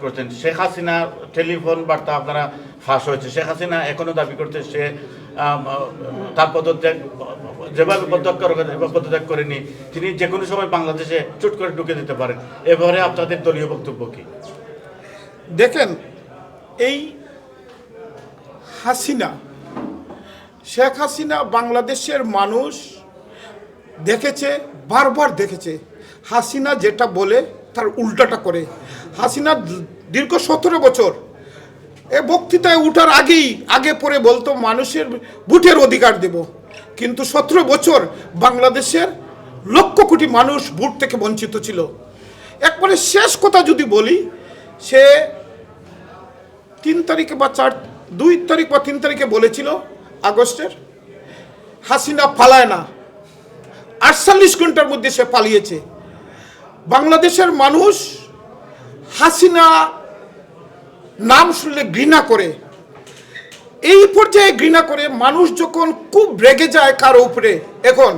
প্রত্যাখ্যান করছেন। শেখ হাসিনা টেলিফোন বার্তা আপনারা ফাঁস হয়েছে। শেখ হাসিনা এখনও দাবি করছে সে তার পদত্যাগ, যেভাবে পদত্যাগ পদত্যাগ করেনি। তিনি যে কোনো সময় বাংলাদেশে চুট করে ঢুকে দিতে পারেন। এবারে আপনাদের দলীয় বক্তব্য কি? দেখেন, এই হাসিনা, শেখ হাসিনা বাংলাদেশের মানুষ দেখেছে, বারবার দেখেছে। হাসিনা যেটা বলে, তার উল্টাটা করে। হাসিনা দীর্ঘ সতেরো বছর। এ বক্তৃতায় উঠার আগেই, আগে পরে বলতো মানুষের ভোটের অধিকার দেব। কিন্তু সতেরো বছর বাংলাদেশের লক্ষ কোটি মানুষ ভোট থেকে বঞ্চিত ছিল। একবারে শেষ কথা যদি বলি, সে তিন তারিখে বা চার, দুই তারিখ বা তিন তারিখে বলেছিল, আগস্টের, হাসিনা পালায় না। আটচল্লিশ ঘণ্টার মধ্যে সে পালিয়েছে। বাংলাদেশের মানুষ হাসিনা নাম শুনলে ঘৃণা করে। এই পর্যায়ে ঘৃণা করে মানুষ যখন খুব রেগে যায় কারও উপরে, এখন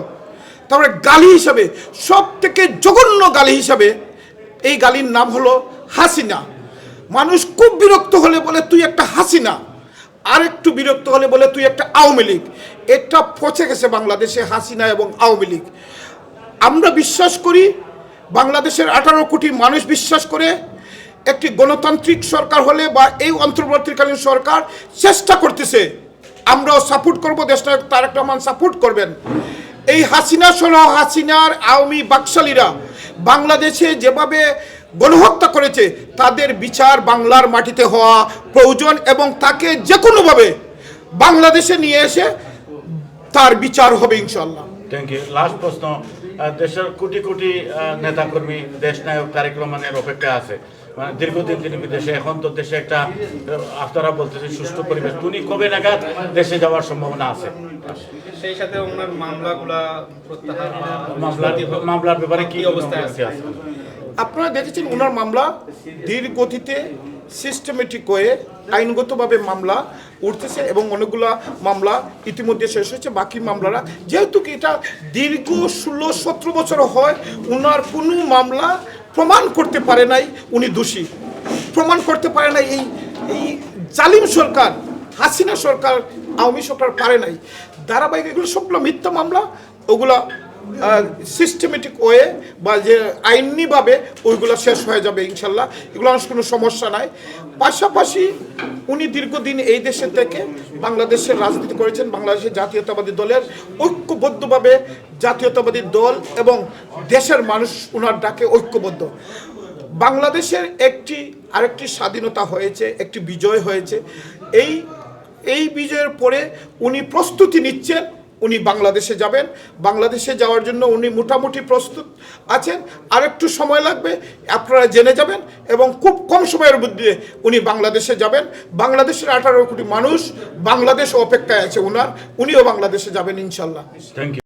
তারপরে গালি হিসাবে সব থেকে জঘন্য গালি হিসাবে এই গালির নাম হলো হাসিনা। মানুষ খুব বিরক্ত হলে বলে, তুই একটা হাসিনা। আর একটু বিরক্ত হলে বলে, তুই একটা আওয়ামী লীগ। এটা পচে গেছে বাংলাদেশে হাসিনা এবং আওয়ামী লীগ। আমরা বিশ্বাস করি বাংলাদেশের আঠারো কোটি মানুষ বিশ্বাস করে একটি গণতান্ত্রিক সরকার হলে বা এই অন্তর্বর্তীকালীন সরকার চেষ্টা করতেছে, আমরাও সাপোর্ট করব দেশটা তারেক রহমান সাপোর্ট করবেন। এই হাসিনা সহ হাসিনার আওয়ামী বাকশালীরা বাংলাদেশে যেভাবে গণহত্যা করেছে, তাদের বিচার বাংলার মাটিতে হওয়া প্রয়োজন এবং তাকে যে কোনোভাবে বাংলাদেশে নিয়ে এসে তার বিচার হবে ইনশাল্লাহ থ্যাংক ইউ লাস্ট প্রশ্ন। দেশের কোটি কোটি নেতাকর্মী দেশ নায়ক তারেক রহমানের অপেক্ষা আছে। মানে দীর্ঘদিন তিনি বিদেশে এখন তো দেশে একটা আফতারা আপনারা বলতেছেন সুষ্ঠু পরিবেশ। উনি কবে নাগাদ দেশে যাওয়ার সম্ভাবনা আছে? সেই সাথে ওনার মামলাগুলা প্রত্যাহার মামলার ব্যাপারে কি কি অবস্থায় আছে? আপনারা দেখেছেন ওনার মামলা ধীর গতিতে সিস্টেমেটিক হয়ে আইনগতভাবে মামলা উঠতেছে এবং অনেকগুলা মামলা ইতিমধ্যে শেষ হয়েছে, বাকি মামলারা। যেহেতু কি এটা দীর্ঘ ষোলো সতেরো বছর হয় ওনার কোনো মামলা প্রমাণ করতে পারে নাই, উনি দোষী। প্রমাণ করতে পারে নাই, এই এই জালিম সরকার, হাসিনা সরকার, আওয়ামী সরকার পারে নাই। ধারাবাহিক এগুলো সবগুলো মিথ্যা মামলা, ওগুলা সিস্টেমেটিক ওয়ে বা যে আইনিভাবে ওইগুলো শেষ হয়ে যাবে, ইনশাল্লাহ। এগুলো আমার কোনো সমস্যা নাই। পাশাপাশি উনি দীর্ঘদিন এই দেশে থেকে বাংলাদেশের রাজনীতি করেছেন, বাংলাদেশের জাতীয়তাবাদী দলের ঐক্যবদ্ধভাবে জাতীয়তাবাদী দল এবং দেশের মানুষ ওনার ডাকে ঐক্যবদ্ধ। বাংলাদেশের একটি, আরেকটি স্বাধীনতা হয়েছে, একটি বিজয় হয়েছে। এই এই বিজয়ের পরে উনি প্রস্তুতি নিচ্ছেন উনি বাংলাদেশে যাবেন। বাংলাদেশে যাওয়ার জন্য উনি মোটামুটি প্রস্তুত আছেন। আর একটু সময় লাগবে, আপনারা জেনে যাবেন এবং খুব কম সময়ের মধ্যে উনি বাংলাদেশে যাবেন। বাংলাদেশের আঠারো কোটি মানুষ বাংলাদেশ অপেক্ষায় আছে ওনার উনিও বাংলাদেশে যাবেন ইনশাল্লাহ। Thank you